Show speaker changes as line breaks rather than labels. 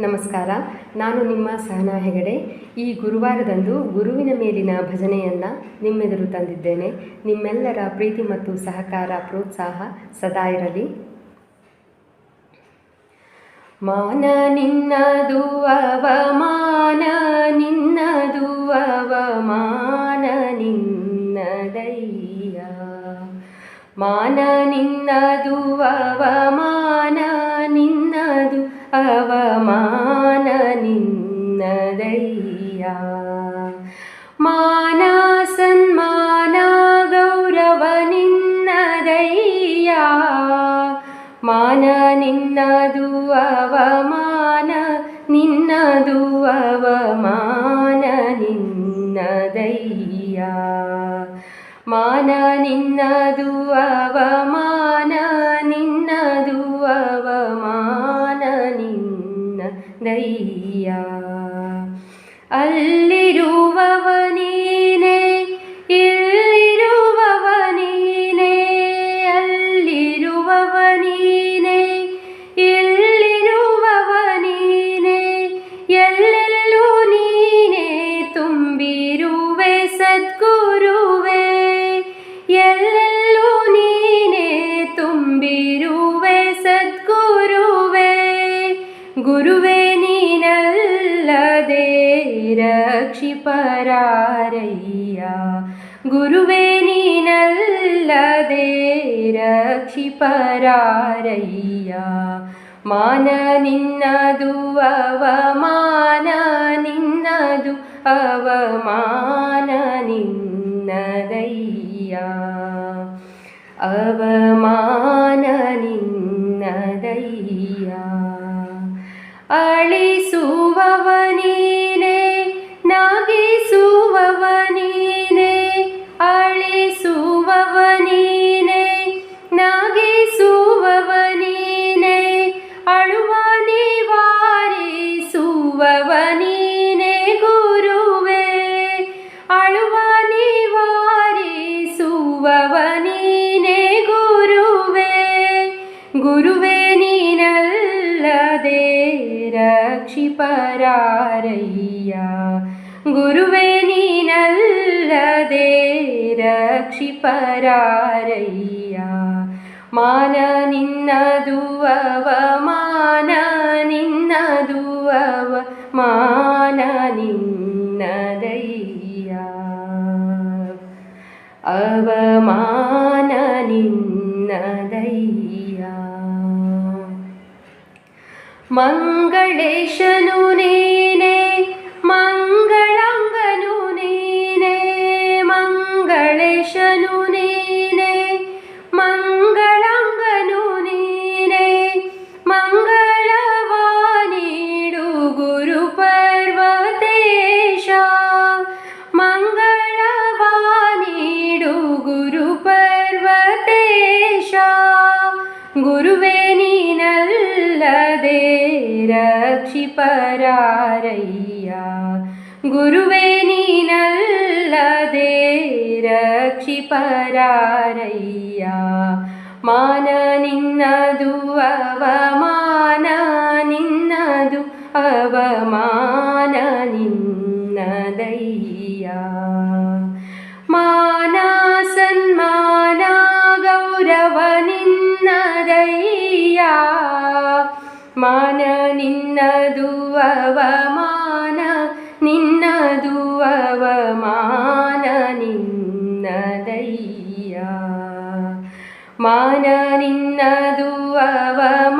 ನಮಸ್ಕಾರ. ನಾನು ನಿಮ್ಮ ಸಹನಾ ಹೆಗಡೆ. ಈ ಗುರುವಾರದಂದು ಗುರುವಿನ ಮೇಲಿನ ಭಜನೆಯನ್ನು ನಿಮ್ಮೆದುರು ತಂದಿದ್ದೇನೆ. ನಿಮ್ಮೆಲ್ಲರ ಪ್ರೀತಿ ಮತ್ತು ಸಹಕಾರ, ಪ್ರೋತ್ಸಾಹ ಸದಾ ಇರಲಿ. ಮಾನ ನಿನ್ನದು ಅವಮಾನ ನಿನ್ನದು ಅವಮಾನ ನಿನ್ನದಯ್ಯ ಮಾನ ನಿನ್ನದು ಅವಮಾನ ನಿನ್ನದಯ್ಯ ಮಾನ ಸನ್ಮಾನ ಗೌರವ ನಿನ್ನದಯ್ಯ ಮಾನ ನಿನ್ನದು ಅವಮಾನ ನಿನ್ನದು ಅವಮಾನ ನಿನ್ನದಯ್ಯ ಮಾನ ನಿನ್ನದು ಅವಮಾನ ನಿನ್ನದು ಅವಮಾನ ನಿನ್ನದಯ್ಯ ಅಲ್ಲಿರುವವ ഗുരുവേ നീനല്ലതേ രക്ഷിപ്പരാരയ്യ. ഗുരുവേ നീനല്ലതേ രക്ഷിപ്പരാരയ്യ. മാന നിന്നതു അവമാന നിന്നതു അവമാന നിന്നതയ്യ. അവമാന നിന്നതയ്യ. ಅಳಿಸುವವನೀನೇ ನಾಗಿಸುವವನೀನೇ ಅಳಿಸುವವನೀನೇ ನಾಗಿಸುವವನೀನೇ ಅಳುವ ನಿವಾರಿಸುವವನೀನೇ ಗುರುವೇ ಅಳುವ ನಿವಾರಿಸುವವನೀನೇ ಗುರುವೇ ಗುರುವೇ. രക്ഷിപ്പരാരയ്യ. ഗുരുവേ നീ നല്ലതേ രക്ഷിപ്പരാരയ്യ. മാന നിന്നതുവമാന നിന്നതുവ മാന നിന്നതയ്യ. അവമാന നിന്നതയ്യാ. മംഗളേശനു നീനെ മംഗളാംഗനു നീനെ മംഗളേശനു നീനെ മംഗളാംഗനു നീനെ മംഗളവാനീടു ഗുരുപർവതേശ മംഗളവാനീടു ഗുരുപർവതേശ ഗുരുവേ നീ രക്ഷിപ്പരാരയ്യ. ഗുരുവേ നീ നല്ലതേ രക്ഷിപ്പരാരയ്യ. മാന നിന്നതുവ ಮಾನ ನಿನ್ನದುವಮಾನ ನಿನ್ನದುವಮಾನ ನಿನ್ನದಯ್ಯ. ಮಾನ ನಿನ್ನದುವಮಾನ